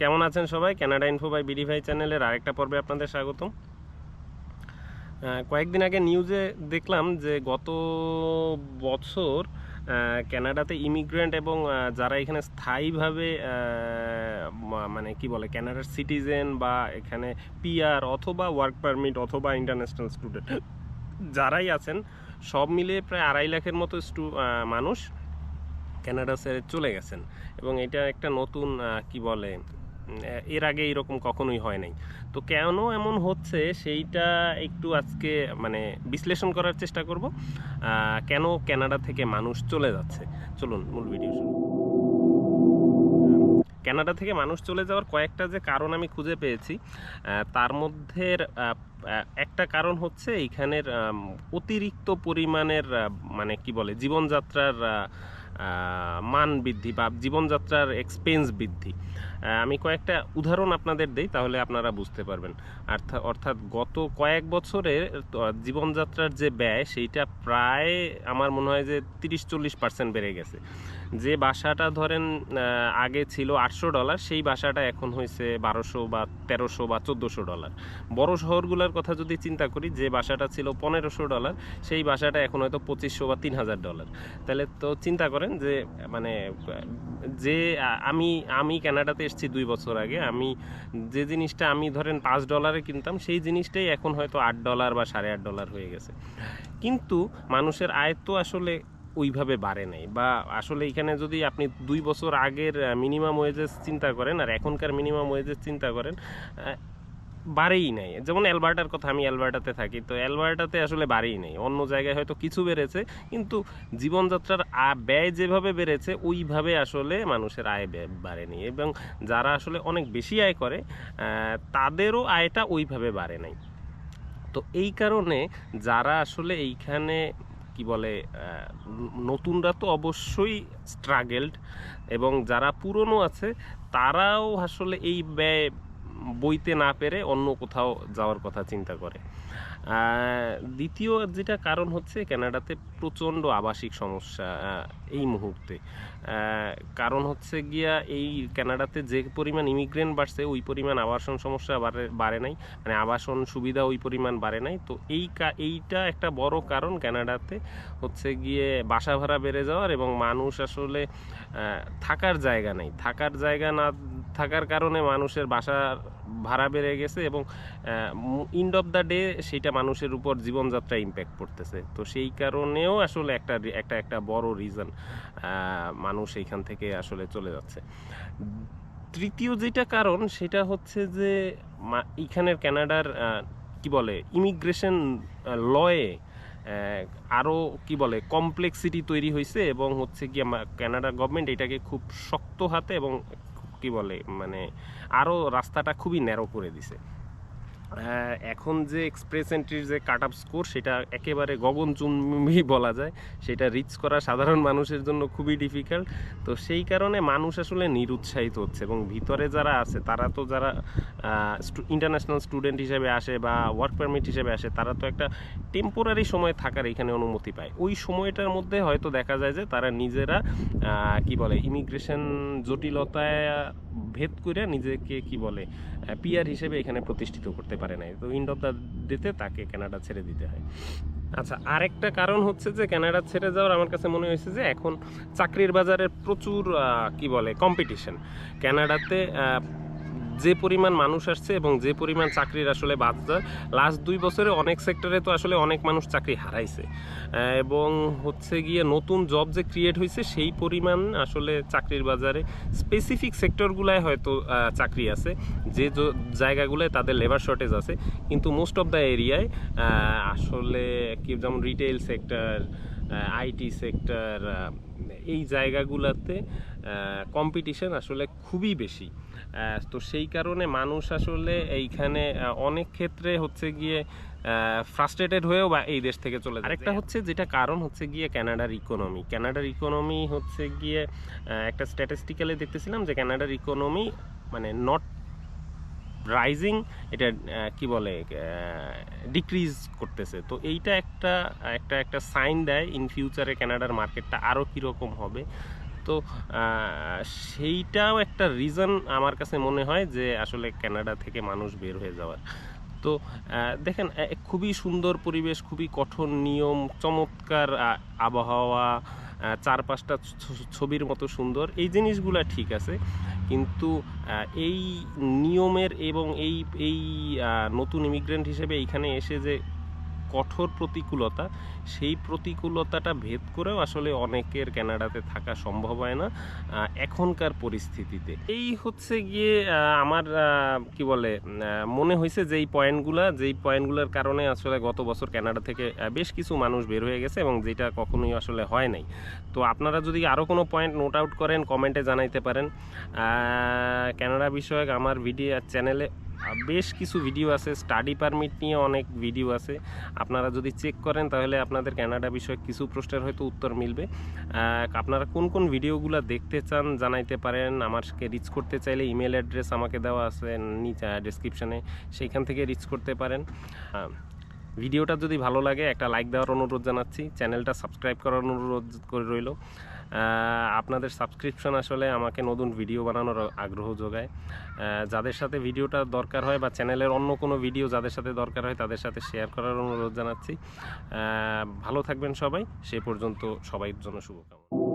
কেমন আছেন সবাই? কানাডা ইনফো বাই বিডি ভাই চ্যানেলের আরেকটা পর্বে আপনাদের স্বাগতম। কয়েকদিন আগে নিউজে দেখলাম যে গত বছর আহ, কানাডাতে ইমিগ্রেন্ট এবং যারা এখানে স্থায়ীভাবে মানে কি বলে কানাডার সিটিজেন বা এখানে পিআর অথবা ওয়ার্ক পারমিট অথবা ইন্টারন্যাশনাল স্টুডেন্ট যারাই আছেন সব মিলিয়ে প্রায় আড়াই লাখের মতো স্টু মানুষ কানাডা ছেড়ে চলে গেছেন। এবং এটা একটা নতুন কি বলে এর আগে এরকম কখনোই হয় নাই। তো কেন এমন হচ্ছে সেইটা একটু আজকে মানে বিশ্লেষণ করার চেষ্টা করব। কেন কানাডা থেকে মানুষ চলে যাচ্ছে? চলুন, মূল ভিডিও শুরু। কানাডা থেকে মানুষ চলে যাওয়ার কয়েকটা যে কারণ আমি খুঁজে পেয়েছি তার মধ্যে একটা কারণ হচ্ছে এইখানের অতিরিক্ত পরিমাণের মানে কি বলে, জীবনযাত্রার মান বৃদ্ধি বা জীবনযাত্রার এক্সপেন্স বৃদ্ধি। আমি কয়েকটা উদাহরণ আপনাদের দেই, তাহলে আপনারা বুঝতে পারবেন। অর্থাৎ অর্থাৎ গত কয়েক বছরে জীবনযাত্রার যে ব্যয়, সেইটা প্রায় আমার মনে হয় যে তিরিশ চল্লিশ পার্সেন্ট বেড়ে গেছে। যে বাসাটা ধরেন আগে ছিল আটশো ডলার, সেই বাসাটা এখন হয়েছে বারোশো বা তেরোশো বা চোদ্দোশো ডলার। বড় শহরগুলোর কথা যদি চিন্তা করি, যে বাসাটা ছিল পনেরোশো ডলার, সেই বাসাটা এখন হয়তো পঁচিশশো বা তিন হাজার ডলার। তাহলে তো চিন্তা করেন যে মানে যে আমি আমি কানাডাতে এসেছি দুই বছর আগে, আমি যে জিনিসটা আমি ধরেন পাঁচ ডলারে কিনতাম, সেই জিনিসটাই এখন হয়তো আট ডলার বা সাড়ে আট ডলার হয়ে গেছে। কিন্তু মানুষের আয় তো আসলে ওইভাবে বাড়ে নাই। বা আসলে এখানে যদি আপনি দুই বছর আগের মিনিমাম ওয়েজেস চিন্তা করেন আর এখনকার মিনিমাম ওয়েজেস চিন্তা করেন বাড়েই নাই। যেমন অ্যালবার্টার কথা, আমি অ্যালবার্টাতে থাকি, তো অ্যালবার্টাতে আসলে বাড়েই নেই। অন্য জায়গায় হয়তো কিছু বেড়েছে, কিন্তু জীবনযাত্রার ব্যয় যেভাবে বেড়েছে, ওইভাবে আসলে মানুষের আয় ব্যয় বাড়েনি। এবং যারা আসলে অনেক বেশি আয় করে তাদেরও আয়টা ওইভাবে বাড়ে নাই। তো এই কারণে যারা আসলে এইখানে কি বলে নতুনরা তো অবশ্যই স্ট্রাগেলড এবং যারা পুরনো আছে তারাও আসলে এই ব্যয় বইতে না পেরে অন্য কোথাও যাওয়ার কথা চিন্তা করে। দ্বিতীয় যেটা কারণ হচ্ছে কানাডাতে প্রচণ্ড আবাসিক সমস্যা এই মুহূর্তে। কারণ হচ্ছে গিয়া এই কানাডাতে যে পরিমাণ ইমিগ্রেন্ট বাড়ছে, ওই পরিমাণ আবাসন সমস্যা বাড়ে বাড়ে নাই। মানে আবাসন সুবিধা ওই পরিমাণ বাড়ে নাই। তো এই এইটা একটা বড় কারণ কানাডাতে হচ্ছে গিয়ে বাসা ভাড়া বেড়ে যাওয়ার এবং মানুষ আসলে থাকার জায়গা নেই। থাকার জায়গা না, থাকার কারণে মানুষের বাসার ভাড়া বেড়ে গেছে এবং ইন্ড অফ দ্য ডে সেইটা মানুষের উপর জীবনযাত্রা ইম্প্যাক্ট পড়তেছে। তো সেই কারণেও আসলে একটা একটা একটা বড় রিজন মানুষ এইখান থেকে আসলে চলে যাচ্ছে। তৃতীয় যেটা কারণ সেটা হচ্ছে যে এইখানের কানাডার কি বলে ইমিগ্রেশন লয়ে আরও কি বলে কমপ্লেক্সিটি তৈরি হয়েছে এবং হচ্ছে কি, আমার কানাডা গভর্নমেন্ট এটাকে খুব শক্ত হাতে এবং কি বলে মানে আরও রাস্তাটা খুবই ন্যারো করে দিছে। এখন যে এক্সপ্রেস এন্ট্রির যে কাট আপ স্কোর সেটা একেবারে গগনচুম্বী বলা যায়। সেটা রিচ করা সাধারণ মানুষের জন্য খুবই ডিফিকাল্ট তো সেই কারণে মানুষ আসলে নিরুৎসাহিত হচ্ছে এবং ভিতরে যারা আছে, তারা তো যারা ইন্টারন্যাশনাল স্টুডেন্ট হিসেবে আসে বা ওয়ার্ক পারমিট হিসেবে আসে, তারা তো একটা টেম্পোরারি সময় থাকার এখানে অনুমতি পায়। ওই সময়টার মধ্যে হয়তো দেখা যায় যে তারা নিজেরা কি বলে ইমিগ্রেশন জটিলতায় ভেদ করে নিজেকে কি বলে পিয়ার হিসেবে এখানে প্রতিষ্ঠিত করতে পারে নাই। তো ইন্ড অফ দ্য ডেতে তাকে কানাডা ছেড়ে দিতে হয়। আচ্ছা আরেকটা কারণ হচ্ছে যে কানাডা ছেড়ে যাওয়ার আমার কাছে মনে হয়েছে যে এখন চাকরির বাজারে প্রচুর কি বলে কম্পিটিশন কানাডাতে যে পরিমাণ মানুষ আসছে এবং যে পরিমাণ চাকরির আসলে বাজার লাস্ট দুই বছরে অনেক সেক্টরে তো আসলে অনেক মানুষ চাকরি হারাইছে। এবং হচ্ছে গিয়ে নতুন জব যে ক্রিয়েট হয়েছে সেই পরিমাণ আসলে চাকরির বাজারে স্পেসিফিক সেক্টরগুলায় হয়তো চাকরি আছে, যে জায়গাগুলোয় তাদের লেবার শর্টেজ আছে। কিন্তু মোস্ট অফ দ্য এরিয়ায় আসলে কি যেমন রিটেল সেক্টর আইটি সেক্টর এই জায়গাগুলোতে কম্পিটিশন আসলে খুবই বেশি। তো সেই কারণে মানুষ আসলে এইখানে অনেক ক্ষেত্রে হচ্ছে গিয়ে ফ্রাস্ট্রেটেড হয়েও বা এই দেশ থেকে চলে আরেকটা হচ্ছে যেটা কারণ হচ্ছে গিয়ে কানাডার ইকোনমি কানাডার ইকোনমি হচ্ছে গিয়ে একটা স্ট্যাটিস্টিক্যালি দেখতেছিলাম যে কানাডার ইকোনমি মানে নট রাইজিং এটা কি বলে ডিক্রিজ করতেছে। তো এইটা একটা একটা একটা সাইন দেয় ইন ফিউচারে কানাডার মার্কেটটা আরও কীরকম হবে। তো সেইটাও একটা রিজন আমার কাছে মনে হয় যে আসলে কানাডা থেকে মানুষ বের হয়ে যাওয়ার। তো দেখেন খুবই সুন্দর পরিবেশ, খুবই কঠোর নিয়ম, চমৎকার আবহাওয়া চারপাশটা ছবির মতো সুন্দর। এই জিনিসগুলো ঠিক আছে। কিন্তু এই নিয়মের এবং এই এই নতুন ইমিগ্রেন্ট হিসেবে এইখানে এসে যে কঠোর প্রতিকূলতা, সেই প্রতিকূলতাটা ভেদ করেও আসলে অনেকের কানাডাতে থাকা সম্ভব হয় না এখনকার পরিস্থিতিতে। এই হচ্ছে গিয়ে আমার কি বলে মনে হয়েছে যেই পয়েন্টগুলা যেই পয়েন্টগুলোর কারণে আসলে গত বছর কানাডা থেকে বেশ কিছু মানুষ বের হয়ে গেছে এবং যেটা কখনোই আসলে হয় নাই। তো আপনারা যদি আরও কোনো পয়েন্ট নোট আউট করেন, কমেন্টে জানাইতে পারেন। ক্যানাডা বিষয়ক আমার ভিডিও চ্যানেলে বেশ কিছু ভিডিও আছে স্টাডি পারমিট নিয়ে অনেক ভিডিও আছে। আপনারা যদি চেক করেন তাহলে আপনাদের কানাডা বিষয়ক কিছু প্রশ্নের হয়তো উত্তর মিলবে। আপনারা কোন কোন ভিডিওগুলো দেখতে চান জানাইতে পারেন। আমাকে রিচ করতে চাইলে ইমেল অ্যাড্রেস আমাকে দেওয়া আছে নিচে ডিসক্রিপশানে সেইখান থেকে রিচ করতে পারেন। ভিডিওটা যদি ভালো লাগে, একটা লাইক দেওয়ার অনুরোধ জানাচ্ছি। চ্যানেলটা সাবস্ক্রাইব করার অনুরোধ করে রইল। আপনাদের সাবস্ক্রিপশন আসলে আমাকে নতুন ভিডিও বানানোর আগ্রহ যোগায়। যাদের সাথে ভিডিওটা দরকার হয় বা চ্যানেলের অন্য কোনো ভিডিও যাদের সাথে দরকার হয় তাদের সাথে শেয়ার করার অনুরোধ জানাচ্ছি। ভালো থাকবেন সবাই। সে পর্যন্ত সবাই জন্য শুভকামনা।